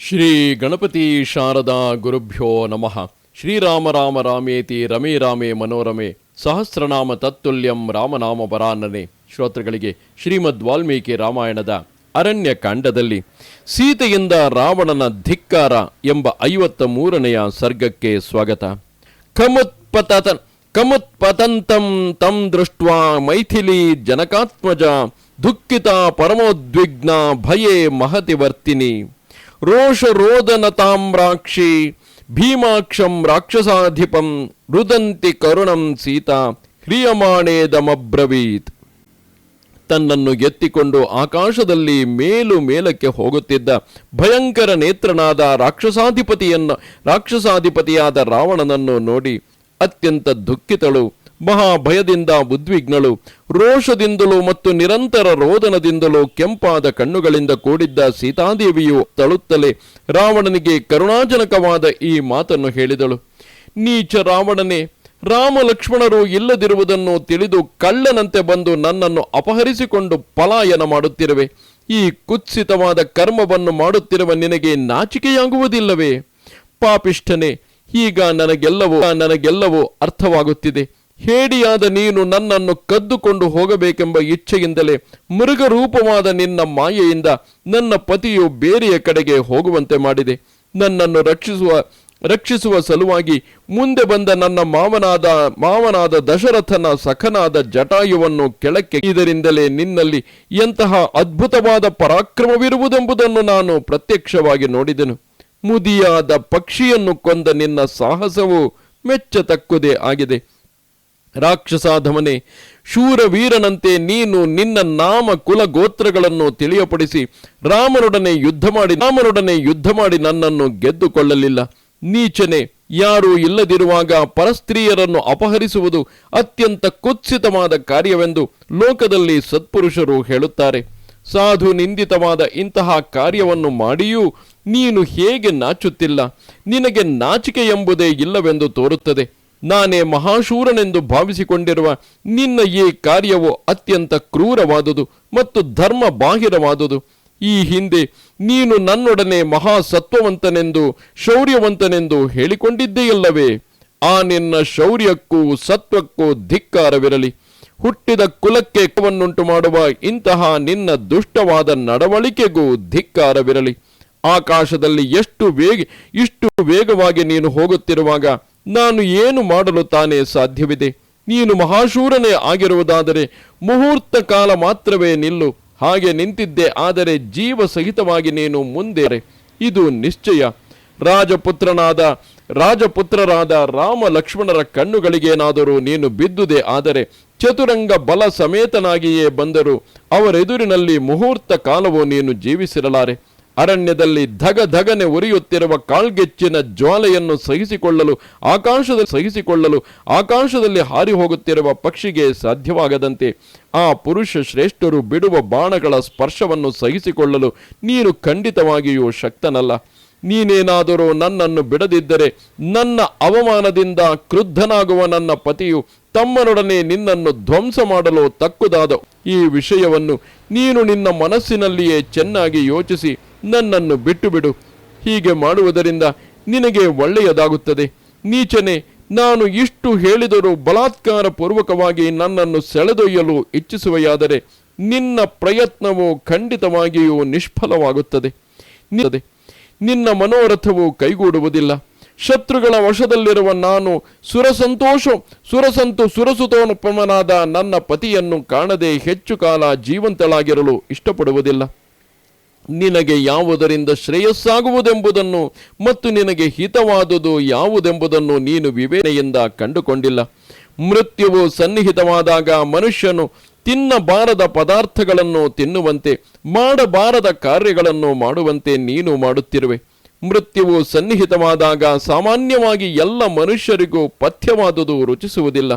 ಶ್ರೀ ಗಣಪತಿ ಶಾರದಾ ಗುರುಭ್ಯೋ ನಮಃ. ಶ್ರೀರಾಮ ರಾಮ ರಾಮೇತಿ ರಮೇ ರಾಮೇ ಮನೋರಮೆ. ಸಹಸ್ರನಾಮ ತತ್ತುಲ್ಯಂ ರಾಮನಾಮ ಪರಾನನೆ ಶ್ರೋತೃಗಳಿಗೆ ಶ್ರೀಮದ್ ವಾಲ್ಮೀಕಿ ರಾಮಾಯಣದ ಅರಣ್ಯ ಕಾಂಡದಲ್ಲಿ ಸೀತೆಯಿಂದ ರಾವಣನ ಧಿಕ್ಕಾರ ಎಂಬ ಐವತ್ತ ಮೂರನೆಯ ಸರ್ಗಕ್ಕೆ ಸ್ವಾಗತ. ಕಮುತ್ಪತತ ಕಮುತ್ಪತಂತಂ ತಂ ದೃಷ್ಟ ಮೈಥಿಲಿ ಜನಕಾತ್ಮಜ ದುಃಖಿತ ಪರಮೋದ್ವಿಗ್ನ ಭಯೇ ಮಹತಿ ವರ್ತಿನಿ ರೋಷರೋದನತಾಮ್ರಾಕ್ಷಿ, ಭೀಮಾಕ್ಷಂ ರಾಕ್ಷಸಾಧಿಪಂ ರುದಂತಿ ಕರುಣಂ ಸೀತಾ, ಹ್ರಿಯಮಾಣೇದಮಬ್ರವೀತ್. ತನ್ನನ್ನು ಎತ್ತಿಕೊಂಡು ಆಕಾಶದಲ್ಲಿ ಮೇಲು ಮೇಲಕ್ಕೆ ಹೋಗುತ್ತಿದ್ದ ಭಯಂಕರ ನೇತ್ರನಾದ ರಾಕ್ಷಸಾಧಿಪತಿಯನ್ನು, ರಾಕ್ಷಸಾಧಿಪತಿಯಾದ ರಾವಣನನ್ನು ನೋಡಿ ಅತ್ಯಂತ ದುಃಖಿತಳು. ಮಹಾಭಯದಿಂದ ಉದ್ವಿಗ್ನಳು. ರೋಷದಿಂದಲೂ ಮತ್ತು ನಿರಂತರ ರೋದನದಿಂದಲೂ ಕೆಂಪಾದ ಕಣ್ಣುಗಳಿಂದ ಕೂಡಿದ್ದ ಸೀತಾದೇವಿಯು ತಳುತ್ತಲೇ ರಾವಣನಿಗೆ ಕರುಣಾಜನಕವಾದ ಈ ಮಾತನ್ನು ಹೇಳಿದಳು. ನೀಚ ರಾವಣನೇ ರಾಮ ಲಕ್ಷ್ಮಣರು ಇಲ್ಲದಿರುವುದನ್ನು ತಿಳಿದು ಕಳ್ಳನಂತೆ ಬಂದು ನನ್ನನ್ನು ಅಪಹರಿಸಿಕೊಂಡು ಪಲಾಯನ ಮಾಡುತ್ತಿರುವೆ. ಈ ಕುತ್ಸಿತವಾದ ಕರ್ಮವನ್ನು ಮಾಡುತ್ತಿರುವ ನಿನಗೆ ನಾಚಿಕೆಯಾಗುವುದಿಲ್ಲವೇ? ಪಾಪಿಷ್ಠನೆ, ಈಗ ನನಗೆಲ್ಲವೂ ನನಗೆಲ್ಲವೂ ಅರ್ಥವಾಗುತ್ತಿದೆ. ಹೇಡಿಯಾದ ನೀನು ನನ್ನನ್ನು ಕದ್ದುಕೊಂಡು ಹೋಗಬೇಕೆಂಬ ಇಚ್ಛೆಯಿಂದಲೇ ಮೃಗರೂಪವಾದ ನಿನ್ನ ಮಾಯೆಯಿಂದ ನನ್ನ ಪತಿಯು ಬೇರೆಯ ಕಡೆಗೆ ಹೋಗುವಂತೆ ಮಾಡಿದೆ. ನನ್ನನ್ನು ರಕ್ಷಿಸುವ ರಕ್ಷಿಸುವ ಸಲುವಾಗಿ ಮುಂದೆ ಬಂದ ನನ್ನ ಮಾವನಾದ ಮಾವನಾದ ದಶರಥನ ಸಖನಾದ ಜಟಾಯುವನ್ನು ಕೆಳಕ್ಕೆ ಇದರಿಂದಲೇ ನಿನ್ನಲ್ಲಿ ಎಂತಹ ಅದ್ಭುತವಾದ ಪರಾಕ್ರಮವಿರುವುದೆಂಬುದನ್ನು ನಾನು ಪ್ರತ್ಯಕ್ಷವಾಗಿ ನೋಡಿದೆನು. ಮುದಿಯಾದ ಪಕ್ಷಿಯನ್ನು ಕೊಂದ ನಿನ್ನ ಸಾಹಸವು ಮೆಚ್ಚತಕ್ಕುದೇ ಆಗಿದೆ. ರಾಕ್ಷಸಾಧಮನೆ, ಶೂರವೀರನಂತೆ ನೀನು ನಿನ್ನ ನಾಮ ಕುಲ ಗೋತ್ರಗಳನ್ನು ತಿಳಿಯಪಡಿಸಿ ರಾಮನೊಡನೆ ಯುದ್ಧ ಮಾಡಿ, ರಾಮನೊಡನೆ ಯುದ್ಧ ಮಾಡಿ ನನ್ನನ್ನು ಗೆದ್ದುಕೊಳ್ಳಲಿಲ್ಲ. ನೀಚನೆ, ಯಾರೂ ಇಲ್ಲದಿರುವಾಗ ಪರಸ್ತ್ರೀಯರನ್ನು ಅಪಹರಿಸುವುದು ಅತ್ಯಂತ ಕುತ್ಸಿತವಾದ ಕಾರ್ಯವೆಂದು ಲೋಕದಲ್ಲಿ ಸತ್ಪುರುಷರು ಹೇಳುತ್ತಾರೆ. ಸಾಧು ನಿಂದಿತವಾದ ಇಂತಹ ಕಾರ್ಯವನ್ನು ಮಾಡಿಯೂ ನೀನು ಹೇಗೆ ನಾಚುತ್ತಿಲ್ಲ? ನಿನಗೆ ನಾಚಿಕೆ ಎಂಬುದೇ ಇಲ್ಲವೆಂದು ತೋರುತ್ತದೆ. ನಾನೇ ಮಹಾಶೂರನೆಂದು ಭಾವಿಸಿಕೊಂಡಿರುವ ನಿನ್ನ ಈ ಕಾರ್ಯವು ಅತ್ಯಂತ ಕ್ರೂರವಾದುದು ಮತ್ತು ಧರ್ಮ ಬಾಹಿರವಾದುದು ಈ ಹಿಂದೆ ನೀನು ನನ್ನೊಡನೆ ಮಹಾಸತ್ವವಂತನೆಂದು, ಶೌರ್ಯವಂತನೆಂದು ಹೇಳಿಕೊಂಡಿದ್ದೆಯಲ್ಲವೇ? ಆ ನಿನ್ನ ಶೌರ್ಯಕ್ಕೂ ಸತ್ವಕ್ಕೂ ಧಿಕ್ಕಾರವಿರಲಿ. ಹುಟ್ಟಿದ ಕುಲಕ್ಕೆ ಕವನ್ನುಂಟು ಮಾಡುವ ಇಂತಹ ನಿನ್ನ ದುಷ್ಟವಾದ ನಡವಳಿಕೆಗೂ ಧಿಕ್ಕಾರವಿರಲಿ. ಆಕಾಶದಲ್ಲಿ ಎಷ್ಟು ವೇಗ, ಇಷ್ಟು ವೇಗವಾಗಿ ನೀನು ಹೋಗುತ್ತಿರುವಾಗ ನಾನು ಏನು ಮಾಡಲು ತಾನೇ ಸಾಧ್ಯವಿದೆ? ನೀನು ಮಹಾಶೂರನೇ ಆಗಿರುವುದಾದರೆ ಮುಹೂರ್ತ ಕಾಲ ಮಾತ್ರವೇ ನಿಲ್ಲು. ಹಾಗೆ ನಿಂತಿದ್ದೆ, ಆದರೆ ಜೀವ ಸಹಿತವಾಗಿ ನೀನು ಮುಂದೆ ಇದು ನಿಶ್ಚಯ. ರಾಜಪುತ್ರನಾದ, ರಾಜಪುತ್ರರಾದ ರಾಮ ಲಕ್ಷ್ಮಣರ ಕಣ್ಣುಗಳಿಗೇನಾದರೂ ನೀನು ಬಿದ್ದುದೇ, ಆದರೆ ಚತುರಂಗ ಬಲ ಸಮೇತನಾಗಿಯೇ ಬಂದರು ಅವರೆದುರಿನಲ್ಲಿ ಮುಹೂರ್ತ ಕಾಲವೂ ನೀನು ಜೀವಿಸಿರಲಾರೆ. ಅರಣ್ಯದಲ್ಲಿ ಧಗ ಧಗನೆ ಉರಿಯುತ್ತಿರುವ ಕಾಳ್ಗೆಚ್ಚಿನ ಜ್ವಾಲೆಯನ್ನು ಸಹಿಸಿಕೊಳ್ಳಲು, ಆಕಾಶದಲ್ಲಿ ಸಹಿಸಿಕೊಳ್ಳಲು, ಆಕಾಶದಲ್ಲಿ ಹಾರಿ ಹೋಗುತ್ತಿರುವ ಪಕ್ಷಿಗೆ ಸಾಧ್ಯವಾಗದಂತೆ ಆ ಪುರುಷ ಶ್ರೇಷ್ಠರು ಬಿಡುವ ಬಾಣಗಳ ಸ್ಪರ್ಶವನ್ನು ಸಹಿಸಿಕೊಳ್ಳಲು ನೀನು ಖಂಡಿತವಾಗಿಯೂ ಶಕ್ತನಲ್ಲ. ನೀನೇನಾದರೂ ನನ್ನನ್ನು ಬಿಡದಿದ್ದರೆ ನನ್ನ ಅವಮಾನದಿಂದ ಕ್ರುದ್ಧನಾಗುವ ನನ್ನ ಪತಿಯು ತಮ್ಮನೊಡನೆ ನಿನ್ನನ್ನು ಧ್ವಂಸ ಮಾಡಲು ತಕ್ಕುದಾದ. ಈ ವಿಷಯವನ್ನು ನೀನು ನಿನ್ನ ಮನಸ್ಸಿನಲ್ಲಿಯೇ ಚೆನ್ನಾಗಿ ಯೋಚಿಸಿ. ನನ್ನನ್ನು ಬಿಟ್ಟು ಬಿಡು ಹೀಗೆ ಮಾಡುವುದರಿಂದ ನಿನಗೆ ಒಳ್ಳೆಯದಾಗುತ್ತದೆ. ನೀಚನೆ, ನಾನು ಇಷ್ಟು ಹೇಳಿದರೂ ಬಲಾತ್ಕಾರ ಪೂರ್ವಕವಾಗಿ ನನ್ನನ್ನು ಸೆಳೆದೊಯ್ಯಲು ಇಚ್ಛಿಸುವೆಯಾದರೆ ನಿನ್ನ ಪ್ರಯತ್ನವು ಖಂಡಿತವಾಗಿಯೂ ನಿಷ್ಫಲವಾಗುತ್ತದೆ. ನಿನ್ನ ಮನೋರಥವು ಕೈಗೂಡುವುದಿಲ್ಲ. ಶತ್ರುಗಳ ವಶದಲ್ಲಿರುವ ನಾನು ಸುರಸಂತೋಷ ಸುರಸಂತು ಸುರಸುತೋನುಪಮನಾದ ನನ್ನ ಪತಿಯನ್ನು ಕಾಣದೆ ಹೆಚ್ಚು ಕಾಲ ಜೀವಂತಳಾಗಿರಲು ಇಷ್ಟಪಡುವುದಿಲ್ಲ. ನಿನಗೆ ಯಾವುದರಿಂದ ಶ್ರೇಯಸ್ಸಾಗುವುದೆಂಬುದನ್ನು ಮತ್ತು ನಿನಗೆ ಹಿತವಾದುದು ಯಾವುದೆಂಬುದನ್ನು ನೀನು ವಿವೇಚನೆಯಿಂದ ಕಂಡುಕೊಂಡಿಲ್ಲ. ಮೃತ್ಯುವು ಸನ್ನಿಹಿತವಾದಾಗ ಮನುಷ್ಯನು ತಿನ್ನಬಾರದ ಪದಾರ್ಥಗಳನ್ನು ತಿನ್ನುವಂತೆ, ಮಾಡಬಾರದ ಕಾರ್ಯಗಳನ್ನು ಮಾಡುವಂತೆ ನೀನು ಮಾಡುತ್ತಿರುವೆ. ಮೃತ್ಯುವು ಸನ್ನಿಹಿತವಾದಾಗ ಸಾಮಾನ್ಯವಾಗಿ ಎಲ್ಲ ಮನುಷ್ಯರಿಗೂ ಪಥ್ಯವಾದುದು ರುಚಿಸುವುದಿಲ್ಲ.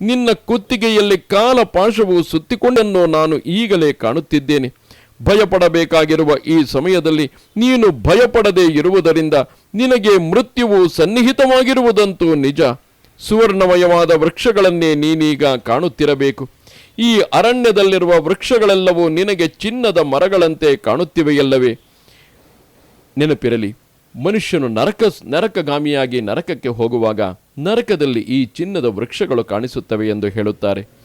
ನಿನ್ನ ಕುತ್ತಿಗೆಯಲ್ಲಿ ಕಾಲ ಪಾಶವು ಸುತ್ತಿಕೊಂಡನ್ನು ನಾನು ಈಗಲೇ ಕಾಣುತ್ತಿದ್ದೇನೆ. ಭಯಪಡಬೇಕಾಗಿರುವ ಈ ಸಮಯದಲ್ಲಿ ನೀನು ಭಯಪಡದೆ ಇರುವುದರಿಂದ ನಿನಗೆ ಮೃತ್ಯುವು ಸನ್ನಿಹಿತವಾಗಿರುವುದಂತೂ ನಿಜ. ಸುವರ್ಣಮಯವಾದ ವೃಕ್ಷಗಳನ್ನೇ ನೀನೀಗ ಕಾಣುತ್ತಿರಬೇಕು. ಈ ಅರಣ್ಯದಲ್ಲಿರುವ ವೃಕ್ಷಗಳೆಲ್ಲವೂ ನಿನಗೆ ಚಿನ್ನದ ಮರಗಳಂತೆ ಕಾಣುತ್ತಿವೆಯಲ್ಲವೇ? ನೆನಪಿರಲಿ, ಮನುಷ್ಯನು ನರಕ, ನರಕಗಾಮಿಯಾಗಿ ನರಕಕ್ಕೆ ಹೋಗುವಾಗ ನರಕದಲ್ಲಿ ಈ ಚಿನ್ನದ ವೃಕ್ಷಗಳು ಕಾಣಿಸುತ್ತವೆ ಎಂದು ಹೇಳುತ್ತಾರೆ.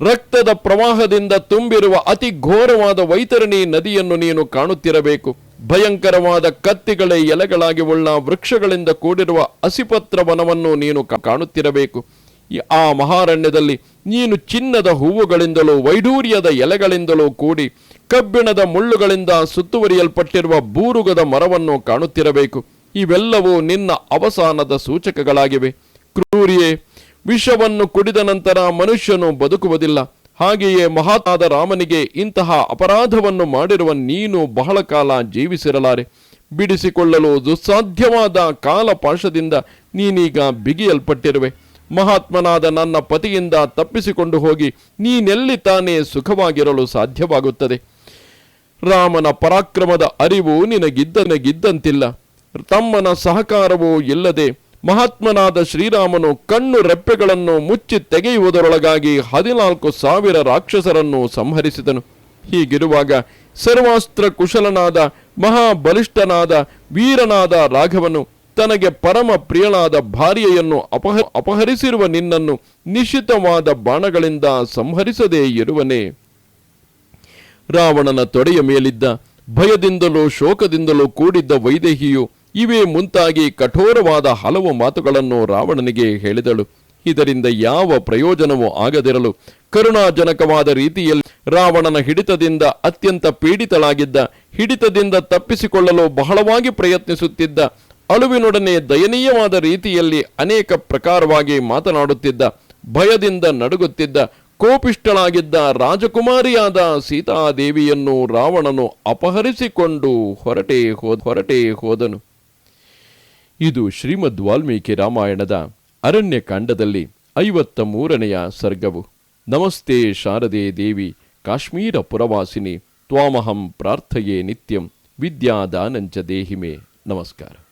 ರಕ್ತದ ಪ್ರವಾಹದಿಂದ ತುಂಬಿರುವ ಅತಿ ಘೋರವಾದ ವೈತರಣಿ ನದಿಯನ್ನು ನೀನು ಕಾಣುತ್ತಿರಬೇಕು. ಭಯಂಕರವಾದ ಕತ್ತಿಗಳೇ ಎಲೆಗಳಾಗಿ ಉಳ್ಳ ವೃಕ್ಷಗಳಿಂದ ಕೂಡಿರುವ ಅಸಿಪತ್ರ ವನವನ್ನು ನೀನು ಕಾಣುತ್ತಿರಬೇಕು. ಆ ಮಹಾರಣ್ಯದಲ್ಲಿ ನೀನು ಚಿನ್ನದ ಹೂವುಗಳಿಂದಲೂ ವೈಡೂರ್ಯದ ಎಲೆಗಳಿಂದಲೂ ಕೂಡಿ ಕಬ್ಬಿಣದ ಮುಳ್ಳುಗಳಿಂದ ಸುತ್ತುವರಿಯಲ್ಪಟ್ಟಿರುವ ಬೂರುಗದ ಮರವನ್ನು ಕಾಣುತ್ತಿರಬೇಕು. ಇವೆಲ್ಲವೂ ನಿನ್ನ ಅವಸಾನದ ಸೂಚಕಗಳಾಗಿವೆ. ಕ್ರೂರಿಯೇ ವಿಷವನ್ನು ಕುಡಿದ ನಂತರ ಮನುಷ್ಯನು ಬದುಕುವುದಿಲ್ಲ. ಹಾಗೆಯೇ ಮಹಾತ್ಮಾದ ರಾಮನಿಗೆ ಇಂತಹ ಅಪರಾಧವನ್ನು ಮಾಡಿರುವ ನೀನು ಬಹಳ ಕಾಲ ಜೀವಿಸಿರಲಾರೆ. ಬಿಡಿಸಿಕೊಳ್ಳಲು ದುಸ್ಸಾಧ್ಯವಾದ ಕಾಲಪಾಶದಿಂದ ನೀನೀಗ ಬಿಗಿಯಲ್ಪಟ್ಟಿರುವೆ. ಮಹಾತ್ಮನಾದ ನನ್ನ ಪತಿಯಿಂದ ತಪ್ಪಿಸಿಕೊಂಡು ಹೋಗಿ ನೀನೆಲ್ಲಿ ತಾನೇ ಸುಖವಾಗಿರಲು ಸಾಧ್ಯವಾಗುತ್ತದೆ. ರಾಮನ ಪರಾಕ್ರಮದ ಅರಿವು ನಿನಗಿದ್ದನೆಗಿದ್ದಂತಿಲ್ಲ ತಮ್ಮನ ಸಹಕಾರವೂ ಇಲ್ಲದೆ ಮಹಾತ್ಮನಾದ ಶ್ರೀರಾಮನು ಕಣ್ಣು ರೆಪ್ಪೆಗಳನ್ನು ಮುಚ್ಚಿ ತೆಗೆಯುವುದರೊಳಗಾಗಿ ಹದಿನಾಲ್ಕು ಸಾವಿರ ರಾಕ್ಷಸರನ್ನು ಸಂಹರಿಸಿದನು. ಹೀಗಿರುವಾಗ ಸರ್ವಾಸ್ತ್ರ ಕುಶಲನಾದ, ಮಹಾಬಲಿಷ್ಠನಾದ, ವೀರನಾದ ರಾಘವನು ತನಗೆ ಪರಮ ಪ್ರಿಯಳಾದ ಭಾರ್ಯೆಯನ್ನು ಅಪಹ, ಅಪಹರಿಸಿರುವ ನಿನ್ನನ್ನು ನಿಶ್ಚಿತವಾದ ಬಾಣಗಳಿಂದ ಸಂಹರಿಸದೇ ಇರುವನೇ. ರಾವಣನ ತೊಡೆಯ ಮೇಲಿದ್ದ ಭಯದಿಂದಲೂ ಶೋಕದಿಂದಲೂ ಕೂಡಿದ್ದ ವೈದೇಹಿಯು ಇವೇ ಮುಂತಾಗಿ ಕಠೋರವಾದ ಹಲವು ಮಾತುಗಳನ್ನು ರಾವಣನಿಗೆ ಹೇಳಿದಳು. ಇದರಿಂದ ಯಾವ ಪ್ರಯೋಜನವೂ ಆಗದಿರಲು ಕರುಣಾಜನಕವಾದ ರೀತಿಯಲ್ಲಿ ರಾವಣನ ಹಿಡಿತದಿಂದ ಅತ್ಯಂತ ಪೀಡಿತಳಾಗಿದ್ದ, ಹಿಡಿತದಿಂದ ತಪ್ಪಿಸಿಕೊಳ್ಳಲು ಬಹಳವಾಗಿ ಪ್ರಯತ್ನಿಸುತ್ತಿದ್ದ, ಅಳುವಿನೊಡನೆ ದಯನೀಯವಾದ ರೀತಿಯಲ್ಲಿ ಅನೇಕ ಪ್ರಕಾರವಾಗಿ ಮಾತನಾಡುತ್ತಿದ್ದ, ಭಯದಿಂದ ನಡುಗುತ್ತಿದ್ದ ಕೋಪಿಷ್ಟಳಾಗಿದ್ದ ರಾಜಕುಮಾರಿಯಾದ ಸೀತಾದೇವಿಯನ್ನು ರಾವಣನು ಅಪಹರಿಸಿಕೊಂಡು ಹೊರಟೇ ಹೋದ ಹೊರಟೇ ಹೋದನು. ಇದು ಶ್ರೀಮದ್ ವಾಲ್ಮೀಕಿ ರಾಮಾಯಣದ ಅರಣ್ಯಕಾಂಡದಲ್ಲಿ ಐವತ್ತ ಮೂರನೆಯ ಸರ್ಗವು. ನಮಸ್ತೆ ಶಾರದೆ ದೇವಿ, ಕಾಶ್ಮೀರ ಪುರವಾಸಿನಿ, ತ್ವಾಮಹಂ ಪ್ರಾರ್ಥಯೇ ನಿತ್ಯಂ ವಿದ್ಯಾದಾನಂಚ ದೇಹಿಮೆ. ನಮಸ್ಕಾರ.